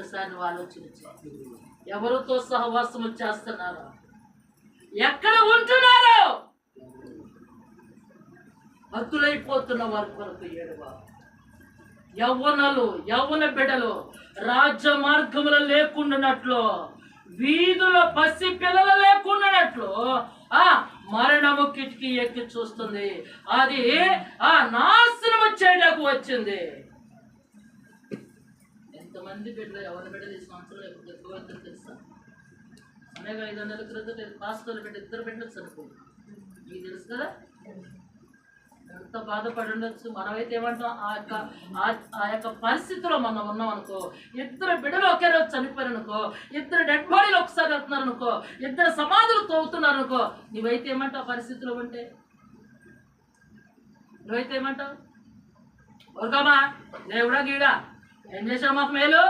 ఒక్కసారి ఆలోచన ఎవరితో సహవాసము చేస్తున్నారు? ఎక్కడ ఉంటున్నారు? హద్దులైపోతున్న వారి కొరకు ఏడువా. యవ్వనలు యవ్వన బిడ్డలు రాజ్య మార్గములు లేకుండానట్లు వీధుల పసి పిల్లలు లేకుండానట్లు ఆ మరణము కిటికీ ఎక్కి చూస్తుంది. అది ఆ నాశనము చేయడానికి వచ్చింది. మంది బిడ్డ ఎవరి బిడ్డలు ఈ సంవత్సరం ఎప్పుడు ఎక్కువ తెలుసా? అనేక ఐదు వందల క్రితం పాస్టర్లు బిడ్డ ఇద్దరు బిడ్డలు సరిపోదు మీకు తెలుసు కదా? ఎంత బాధపడి ఉండొచ్చు. మనమైతే ఏమంటాం ఆ యొక్క ఆ- ఆ యొక్క పరిస్థితిలో మనం ఉన్నాం అనుకో ఇద్దరు బిడ్డలు ఒకే రోజు చనిపోయారు అనుకో ఇద్దరు డెడ్ బాడీలు ఒకసారి వెళ్తున్నారు అనుకో ఇద్దరు సమాధులు తోగుతున్నారు అనుకో నువ్వైతే ఏమంటావు ఆ పరిస్థితిలో ఉంటే? నువ్వైతే ఏమంటావు? ఊరుకోమా దేవుడా గీడా. ఏం చేసావు మాకు మేలు